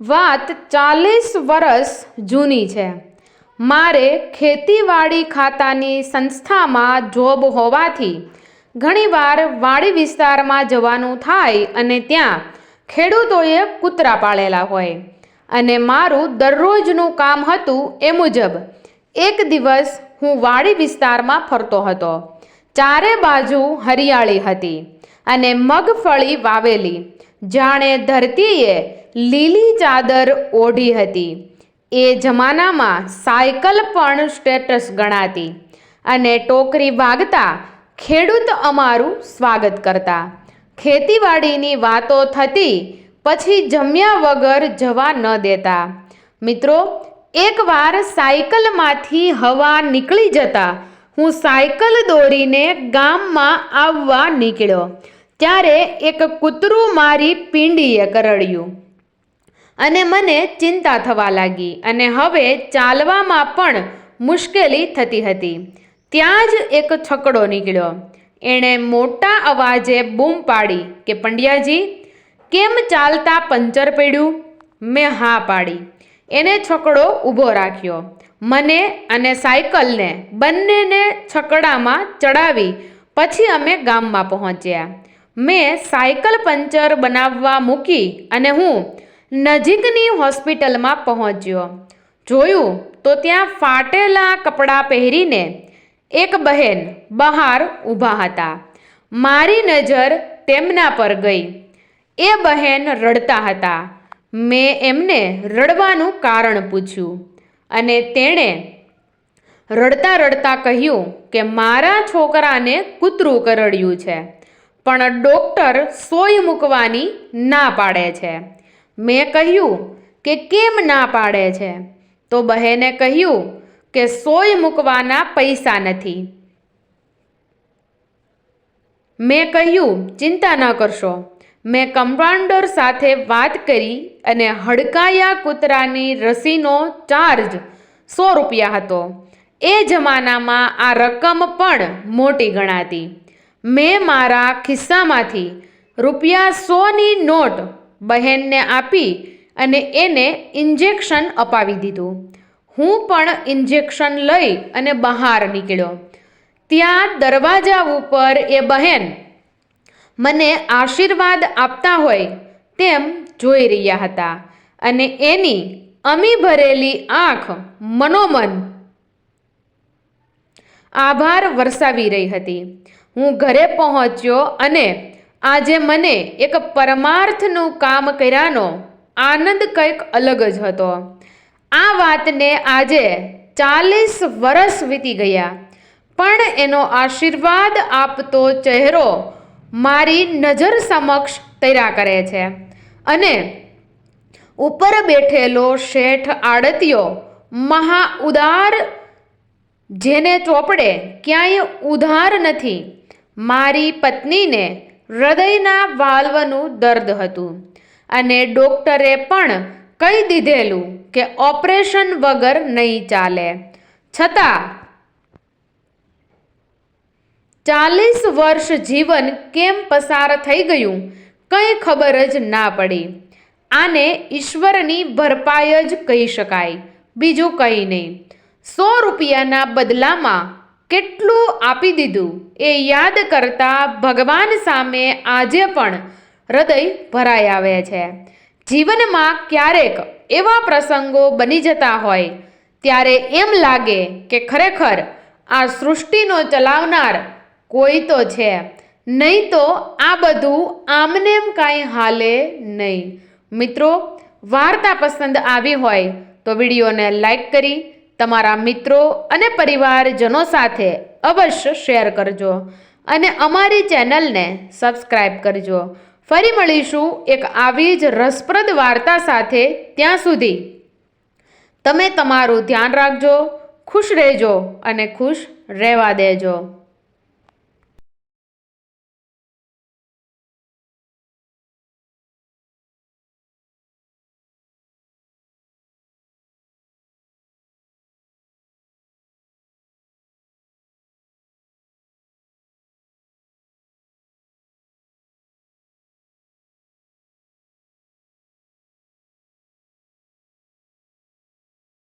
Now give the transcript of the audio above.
વાત ચાલીસ વર્ષ જૂની છે. મારે ખેતીવાડી ખાતાની સંસ્થામાં જોબ હોવાથી ઘણીવાર વાડી વિસ્તારમાં જવાનું થાય અને ત્યાં ખેડૂતોએ કૂતરા પાળેલા હોય. અને મારું દરરોજનું કામ હતું એ મુજબ એક દિવસ હું વાડી વિસ્તારમાં ફરતો હતો. ચારે બાજુ હરિયાળી હતી અને મગફળી વાવેલી. જાણે ધરતીએ લીલી ચાદર ઓઢી હતી. એ જમાનામાં સાયકલ પણ સ્ટેટસ ગણાતી અને ટોકરી વાગતા ખેડૂત અમારું સ્વાગત કરતા. ખેતીવાડીની વાતો થતી પછી જમ્યા વગર જવા ન દેતા. મિત્રો એકવાર સાયકલમાંથી હવા નીકળી જતા હું સાયકલ દોરીને ગામમાં આવવા નીકળ્યો. ત્યારે એક કૂતરું મારી પીંડીએ કરડ્યું. અને મને ચિંતા થવા લાગી અને હવે ચાલવામાં પણ મુશ્કેલી થતી હતી. ત્યાં જ એક છકડો નીકળ્યો. એણે મોટા અવાજે બૂમ પાડી કે, પંડ્યાજી, કેમ ચાલતા પંચર પડ્યું? મેં હા પાડી. એને છકડો ઊભો રાખ્યો. મને અને સાયકલને બંનેને છકડામાં ચડાવી પછી અમે ગામમાં પહોંચ્યા. મેં સાયકલ પંચર બનાવવા મૂકી અને હું નજીકની હોસ્પિટલમાં પહોંચ્યો. જોયું તો ત્યાં ફાટેલા કપડાં પહેરીને એક બહેન બહાર ઊભા હતા. મારી નજર તેમના પર ગઈ. એ બહેન રડતા હતા. મેં એમને રડવાનું કારણ પૂછ્યું અને તેણે રડતા રડતા કહ્યું કે મારા છોકરાને કૂતરું કરડ્યું છે, પણ ડૉક્ટર સોય મૂકવાની ના પાડે છે. મેં કહ્યું કે કેમ ના પાડે છે? તો બહેને કહ્યું કે સોય મૂકવાના પૈસા નથી. મેં કહ્યું, ચિંતા ન કરશો. મેં કમ્પાઉન્ડર સાથે વાત કરી અને હડકાયા કૂતરાની રસીનો ચાર્જ સો રૂપિયા હતો. એ જમાનામાં આ રકમ પણ મોટી ગણાતી. મેં મારા ખિસ્સામાંથી રૂપિયા સોની નોટ બહેનને આપી અને એને ઇન્જેક્શન અપાવી દીધું. હું પણ ઇન્જેક્શન લઈ અને બહાર નીકળ્યો. ત્યાં દરવાજા ઉપર એ બહેન મને આશીર્વાદ આપતા હોય તેમ જોઈ રહ્યા હતા અને એની અમી ભરેલી આંખ મનોમન આભાર વરસાવી રહી હતી. હું ઘરે પહોંચ્યો અને આજે મને એક પરમાર્થનું કામ કર્યાનો આનંદ કંઈક અલગ જ હતો. આ વાતને આજે ચાલીસ વર્ષ વીતી ગયા, પણ એનો આશીર્વાદ આપતો ચહેરો મારી નજર સમક્ષ તૈયાર કરે છે અને ઉપર બેઠેલો શેઠ આડતિયો મહા ઉદાર, જેને ચોપડે ક્યાંય ઉધાર નથી, મારી પત્નીને હૃદયના વાલ્વનું દર્દ હતું. અને ડોક્ટરે પણ કહી દીધેલું કે ઓપરેશન વગર નહીં ચાલે. છતાં, ચાલીસ વર્ષ જીવન કેમ પસાર થઈ ગયું કંઈ ખબર જ ના પડી. આને ઈશ્વરની ભરપાઈ જ કહી શકાય. બીજું કંઈ નહીં. સો રૂપિયાના બદલામાં કેટલું આપી દીધું એ યાદ કરતા ભગવાન સામે આજે પણ હૃદય ભરાઈ આવે છે. જીવનમાં ક્યારેક એવા પ્રસંગો બની જતા હોય, ત્યારે એમ લાગે કે ખરેખર આ સૃષ્ટિનો ચલાવનાર કોઈ તો છે. નહીં તો આ બધું આમનેમ કાંઈ હાલે નહીં. મિત્રો, વાર્તા પસંદ આવી હોય તો વિડીયોને લાઈક કરી તમારા મિત્રો અને પરિવારજનો સાથે અવશ્ય શેર કરજો અને અમારી ચેનલને સબસ્ક્રાઈબ કરજો. ફરી મળીશું એક આવી જ રસપ્રદ વાર્તા સાથે ત્યાં સુધી. તમે તમારું ધ્યાન રાખજો, ખુશ રહેજો અને ખુશ રહેવા દેજો.